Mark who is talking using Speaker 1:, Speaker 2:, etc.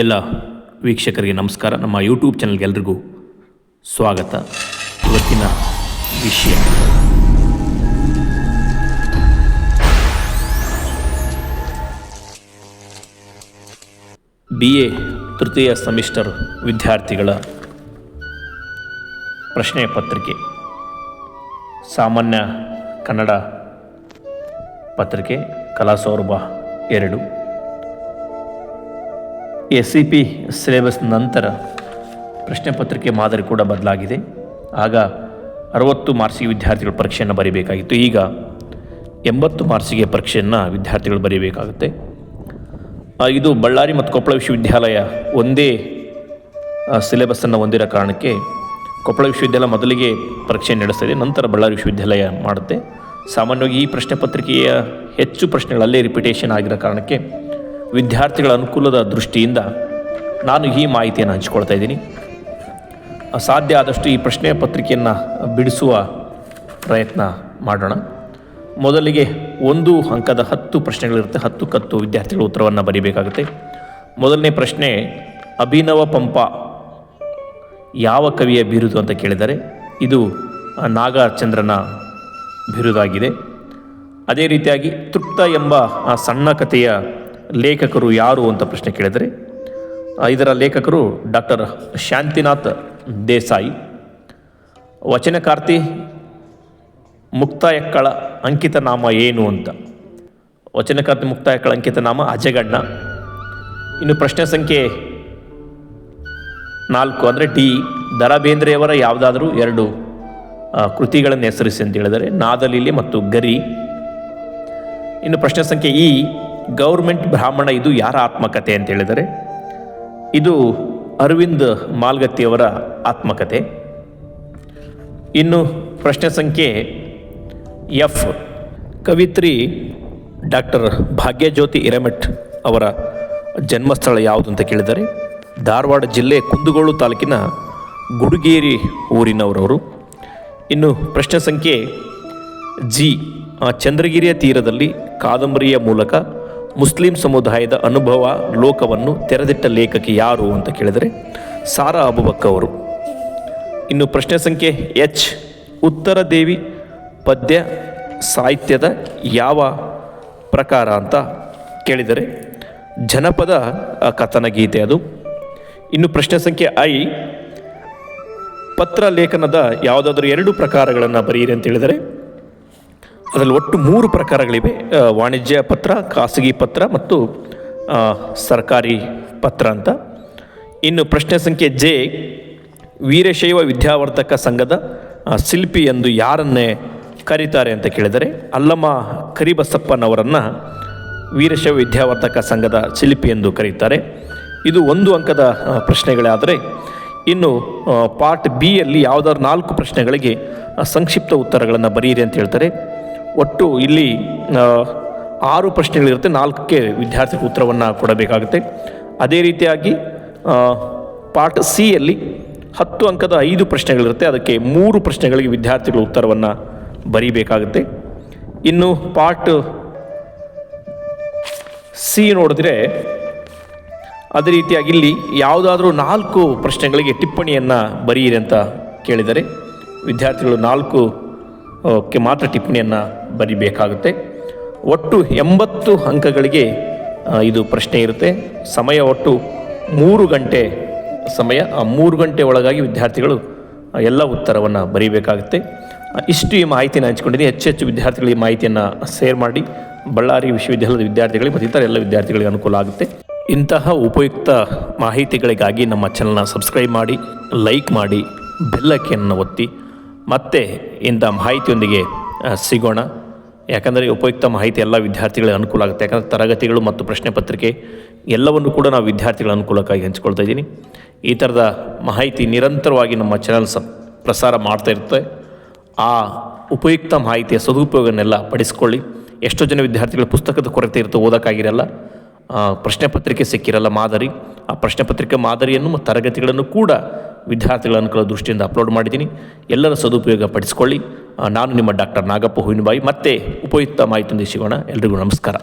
Speaker 1: ಎಲ್ಲ ವೀಕ್ಷಕರಿಗೆ ನಮಸ್ಕಾರ. ನಮ್ಮ ಯೂಟ್ಯೂಬ್ ಚಾನಲ್ಗೆ ಎಲ್ರಿಗೂ ಸ್ವಾಗತ. ಇವತ್ತಿನ ವಿಷಯ. ಬಿ ಎ ತೃತೀಯ ಸೆಮಿಸ್ಟರ್ ವಿದ್ಯಾರ್ಥಿಗಳ ಪ್ರಶ್ನೆ ಪತ್ರಿಕೆ. ಸಾಮಾನ್ಯ ಕನ್ನಡ ಪತ್ರಿಕೆ ಕಲಾಸೌರಭ ಎರಡು. ಎಸ್ ಸಿ ಪಿ ಸಿಲೆಬಸ್ ನಂತರ ಪ್ರಶ್ನೆ ಪತ್ರಿಕೆ ಮಾದರಿ ಕೂಡ ಬದಲಾಗಿದೆ. ಆಗ ಅರವತ್ತು ಮಾರ್ಕ್ಸಿಗೆ ವಿದ್ಯಾರ್ಥಿಗಳು ಪರೀಕ್ಷೆಯನ್ನು ಬರೀಬೇಕಾಗಿತ್ತು. ಈಗ ಎಂಬತ್ತು ಮಾರ್ಕ್ಸಿಗೆ ಪರೀಕ್ಷೆಯನ್ನು ವಿದ್ಯಾರ್ಥಿಗಳು ಬರೀಬೇಕಾಗುತ್ತೆ. ಇದು ಬಳ್ಳಾರಿ ಮತ್ತು ಕೊಪ್ಪಳ ವಿಶ್ವವಿದ್ಯಾಲಯ ಒಂದೇ ಸಿಲೆಬಸ್ಸನ್ನು ಹೊಂದಿರೋ ಕಾರಣಕ್ಕೆ ಕೊಪ್ಪಳ ವಿಶ್ವವಿದ್ಯಾಲಯ ಮೊದಲಿಗೆ ಪರೀಕ್ಷೆ ನಡೆಸ್ತಾ ಇದೆ ನಂತರ ಬಳ್ಳಾರಿ ವಿಶ್ವವಿದ್ಯಾಲಯ ಮಾಡುತ್ತೆ. ಸಾಮಾನ್ಯವಾಗಿ ಈ ಪ್ರಶ್ನೆ ಪತ್ರಿಕೆಯ ಹೆಚ್ಚು ಪ್ರಶ್ನೆಗಳಲ್ಲೇ ರಿಪಿಟೇಷನ್ ಆಗಿರೋ ಕಾರಣಕ್ಕೆ ವಿದ್ಯಾರ್ಥಿಗಳ ಅನುಕೂಲದ ದೃಷ್ಟಿಯಿಂದ ನಾನು ಈ ಮಾಹಿತಿಯನ್ನು ಹಂಚಿಕೊಳ್ತಾ ಇದ್ದೀನಿ. ಸಾಧ್ಯ ಆದಷ್ಟು ಈ ಪ್ರಶ್ನೆ ಪತ್ರಿಕೆಯನ್ನು ಬಿಡಿಸುವ ಪ್ರಯತ್ನ ಮಾಡೋಣ. ಮೊದಲಿಗೆ ಒಂದು ಅಂಕದ ಹತ್ತು ಪ್ರಶ್ನೆಗಳಿರುತ್ತೆ. ಹತ್ತು ಕತ್ತು ವಿದ್ಯಾರ್ಥಿಗಳ ಉತ್ತರವನ್ನು ಬರೀಬೇಕಾಗುತ್ತೆ. ಮೊದಲನೇ ಪ್ರಶ್ನೆ, ಅಭಿನವ ಪಂಪ ಯಾವ ಕವಿಯ ಬಿರುದು ಅಂತ ಕೇಳಿದರೆ, ಇದು ನಾಗಚಂದ್ರನ ಬಿರುದಾಗಿದೆ. ಅದೇ ರೀತಿಯಾಗಿ ತೃಪ್ತ ಎಂಬ ಸಣ್ಣ ಕಥೆಯ ಲೇಖಕರು ಯಾರು ಅಂತ ಪ್ರಶ್ನೆ ಕೇಳಿದರೆ, ಇದರ ಲೇಖಕರು ಡಾಕ್ಟರ್ ಶಾಂತಿನಾಥ್ ದೇಸಾಯಿ, ವಚನಕಾರ್ತಿ ಮುಕ್ತಾಯಕ್ಕಳ ಅಂಕಿತ ನಾಮ ಏನು ಅಂತ. ವಚನಕಾರ್ತಿ ಮುಕ್ತಾಯಕ್ಕಳ ಅಂಕಿತ ನಾಮ ಅಜಗಣ್ಣ. ಇನ್ನು ಪ್ರಶ್ನೆ ಸಂಖ್ಯೆ ನಾಲ್ಕು ಅಂದರೆ ಡಿ, ದರಬೇಂದ್ರೆಯವರ ಯಾವುದಾದ್ರೂ ಎರಡು ಕೃತಿಗಳನ್ನು ಹೆಸರಿಸಿ ಅಂತ ಹೇಳಿದರೆ, ನಾದಲೀಲೆ ಮತ್ತು ಗರಿ. ಇನ್ನು ಪ್ರಶ್ನೆ ಸಂಖ್ಯೆ ಇ ಗೌರ್ಮೆಂಟ್ ಬ್ರಾಹ್ಮಣ ಇದು ಯಾರ ಆತ್ಮಕತೆ ಅಂತ ಹೇಳಿದರೆ, ಇದು ಅರವಿಂದ್ ಮಾಲ್ಗತ್ತಿಯವರ ಆತ್ಮಕತೆ. ಇನ್ನು ಪ್ರಶ್ನೆ ಸಂಖ್ಯೆ ಎಫ್, ಕವಿತ್ರಿ ಡಾಕ್ಟರ್ ಭಾಗ್ಯಜ್ಯೋತಿ ಇರಮಠ್ ಅವರ ಜನ್ಮಸ್ಥಳ ಯಾವುದು ಅಂತ ಕೇಳಿದರೆ, ಧಾರವಾಡ ಜಿಲ್ಲೆ ಕುಂದಗೋಳು ತಾಲೂಕಿನ ಗುಡುಗೇರಿ ಊರಿನವರವರು. ಇನ್ನು ಪ್ರಶ್ನೆ ಸಂಖ್ಯೆ ಜಿ ಚಂದ್ರಗಿರಿಯ ತೀರದಲ್ಲಿ ಕಾದಂಬರಿಯ ಮೂಲಕ ಮುಸ್ಲಿಂ ಸಮುದಾಯದ ಅನುಭವ ಲೋಕವನ್ನು ತೆರೆದಿಟ್ಟ ಲೇಖಕಿ ಯಾರು ಅಂತ ಕೇಳಿದರೆ ಸಾರಾ ಅಬುಬಕ್ಕ ಅವರು. ಇನ್ನು ಪ್ರಶ್ನೆ ಸಂಖ್ಯೆ ಎಚ್. ಉತ್ತರ ದೇವಿ ಪದ್ಯ ಸಾಹಿತ್ಯದ ಯಾವ ಪ್ರಕಾರ ಅಂತ ಕೇಳಿದರೆ ಜನಪದ ಆ, ಕಥನ ಗೀತೆ ಅದು. ಇನ್ನು ಪ್ರಶ್ನೆ ಸಂಖ್ಯೆ ಐ. ಪತ್ರ ಲೇಖನದ ಯಾವುದಾದ್ರೂ ಎರಡು ಪ್ರಕಾರಗಳನ್ನು ಬರೆಯಿರಿ ಅಂತ ಹೇಳಿದರೆ ಅದರಲ್ಲಿ ಒಟ್ಟು ಮೂರು ಪ್ರಕಾರಗಳಿವೆ. ವಾಣಿಜ್ಯ ಪತ್ರ, ಖಾಸಗಿ ಪತ್ರ ಮತ್ತು ಸರ್ಕಾರಿ ಪತ್ರ ಅಂತ. ಇನ್ನು ಪ್ರಶ್ನೆ ಸಂಖ್ಯೆ ಜೆ, ವೀರಶೈವ ವಿದ್ಯಾವರ್ಧಕ ಸಂಘದ ಶಿಲ್ಪಿ ಎಂದು ಯಾರನ್ನೇ ಕರೀತಾರೆ ಅಂತ ಕೇಳಿದರೆ, ಅಲ್ಲಮ್ಮ ಕರಿಬಸಪ್ಪನವರನ್ನು ವೀರಶೈವ ವಿದ್ಯಾವರ್ಧಕ ಸಂಘದ ಶಿಲ್ಪಿ ಎಂದು ಕರೀತಾರೆ. ಇದು ಒಂದು ಅಂಕದ ಪ್ರಶ್ನೆಗಳಾದರೆ, ಇನ್ನು ಪಾರ್ಟ್ ಬಿ ಯಲ್ಲಿ ಯಾವುದಾದ್ರು ನಾಲ್ಕು ಪ್ರಶ್ನೆಗಳಿಗೆ ಸಂಕ್ಷಿಪ್ತ ಉತ್ತರಗಳನ್ನು ಬರೆಯಿರಿ ಅಂತ ಹೇಳ್ತಾರೆ. ಒಟ್ಟು ಇಲ್ಲಿ ಆರು ಪ್ರಶ್ನೆಗಳಿರುತ್ತೆ. ನಾಲ್ಕಕ್ಕೆ ವಿದ್ಯಾರ್ಥಿಗೆ ಉತ್ತರವನ್ನು ಕೊಡಬೇಕಾಗುತ್ತೆ. ಅದೇ ರೀತಿಯಾಗಿ ಪಾರ್ಟ್ ಸಿ ಯಲ್ಲಿ ಹತ್ತು ಅಂಕದ ಐದು ಪ್ರಶ್ನೆಗಳಿರುತ್ತೆ. ಅದಕ್ಕೆ ಮೂರು ಪ್ರಶ್ನೆಗಳಿಗೆ ವಿದ್ಯಾರ್ಥಿಗಳು ಉತ್ತರವನ್ನು ಬರೀಬೇಕಾಗುತ್ತೆ. ಇನ್ನು ಪಾರ್ಟ್ ಸಿ ನೋಡಿದ್ರೆ, ಅದೇ ರೀತಿಯಾಗಿ ಇಲ್ಲಿ ಯಾವುದಾದ್ರೂ ನಾಲ್ಕು ಪ್ರಶ್ನೆಗಳಿಗೆ ಟಿಪ್ಪಣಿಯನ್ನು ಬರೆಯಿರಿ ಅಂತ ಕೇಳಿದರೆ, ವಿದ್ಯಾರ್ಥಿಗಳು ನಾಲ್ಕು ಮಾತ್ರ ಟಿಪ್ಪಣಿಯನ್ನು ಬರಿಬೇಕಾಗುತ್ತೆ. ಒಟ್ಟು ಎಂಬತ್ತು ಅಂಕಗಳಿಗೆ ಇದು ಪ್ರಶ್ನೆ ಇರುತ್ತೆ. ಸಮಯ ಒಟ್ಟು ಮೂರು ಗಂಟೆ ಸಮಯ. ಆ ಮೂರು ಗಂಟೆ ಒಳಗಾಗಿ ವಿದ್ಯಾರ್ಥಿಗಳು ಎಲ್ಲ ಉತ್ತರವನ್ನು ಬರೀಬೇಕಾಗುತ್ತೆ. ಇಷ್ಟು ಈ ಮಾಹಿತಿನ ಹಂಚ್ಕೊಂಡಿದ್ದೀನಿ. ಹೆಚ್ಚು ಹೆಚ್ಚು ವಿದ್ಯಾರ್ಥಿಗಳು ಈ ಮಾಹಿತಿಯನ್ನು ಶೇರ್ ಮಾಡಿ. ಬಳ್ಳಾರಿ ವಿಶ್ವವಿದ್ಯಾಲಯದ ವಿದ್ಯಾರ್ಥಿಗಳಿಗೆ ಮತ್ತು ಇತರ ಎಲ್ಲ ವಿದ್ಯಾರ್ಥಿಗಳಿಗೆ ಅನುಕೂಲ ಆಗುತ್ತೆ. ಇಂತಹ ಉಪಯುಕ್ತ ಮಾಹಿತಿಗಳಿಗಾಗಿ ನಮ್ಮ ಚಾನಲ್ನ ಸಬ್ಸ್ಕ್ರೈಬ್ ಮಾಡಿ ಲೈಕ್ ಮಾಡಿ ಬೆಲ್ಲಕ್ಕೆಯನ್ನು ಒತ್ತಿ. ಮತ್ತೆ ಇಂಥ ಮಾಹಿತಿಯೊಂದಿಗೆ ಸಿಗೋಣ. ಯಾಕಂದರೆ ಉಪಯುಕ್ತ ಮಾಹಿತಿ ಎಲ್ಲ ವಿದ್ಯಾರ್ಥಿಗಳಿಗೆ ಅನುಕೂಲ ಆಗುತ್ತೆ. ಯಾಕಂದರೆ ತರಗತಿಗಳು ಮತ್ತು ಪ್ರಶ್ನೆ ಪತ್ರಿಕೆ ಎಲ್ಲವನ್ನು ಕೂಡ ನಾವು ವಿದ್ಯಾರ್ಥಿಗಳ ಅನುಕೂಲಕ್ಕಾಗಿ ಹಂಚ್ಕೊಳ್ತಾ ಇದ್ದೀನಿ. ಈ ಥರದ ಮಾಹಿತಿ ನಿರಂತರವಾಗಿ ನಮ್ಮ ಚಾನಲ್ ಸ ಪ್ರಸಾರ ಮಾಡ್ತಾ ಇರುತ್ತೆ. ಆ ಉಪಯುಕ್ತ ಮಾಹಿತಿಯ ಸದುಪಯೋಗನೆಲ್ಲ ಪಡಿಸ್ಕೊಳ್ಳಿ. ಎಷ್ಟೋ ಜನ ವಿದ್ಯಾರ್ಥಿಗಳು ಪುಸ್ತಕದ ಕೊರತೆ ಇರುತ್ತೆ, ಓದೋಕ್ಕಾಗಿರಲ್ಲ. ಪ್ರಶ್ನೆ ಪತ್ರಿಕೆ ಸಿಕ್ಕಿರಲ್ಲ ಮಾದರಿ. ಆ ಪ್ರಶ್ನೆ ಪತ್ರಿಕೆ ಮಾದರಿಯನ್ನು ತರಗತಿಗಳನ್ನು ಕೂಡ ವಿದ್ಯಾರ್ಥಿಗಳ ಅನುಕೂಲ ದೃಷ್ಟಿಯಿಂದ ಅಪ್ಲೋಡ್ ಮಾಡಿದ್ದೀನಿ. ಎಲ್ಲರ ಸದುಪಯೋಗ ಪಡಿಸ್ಕೊಳ್ಳಿ. ನಾನು ನಿಮ್ಮ ಡಾಕ್ಟರ್ ನಾಗಪ್ಪ ಹೂವಿನಬಾಯಿ, ಮತ್ತೆ ಉಪಯುಕ್ತ ಮಾಹಿತಿಯೊಂದಿಗೆ ಸಿಗೋಣ ಎಲ್ರಿಗೂ ನಮಸ್ಕಾರ.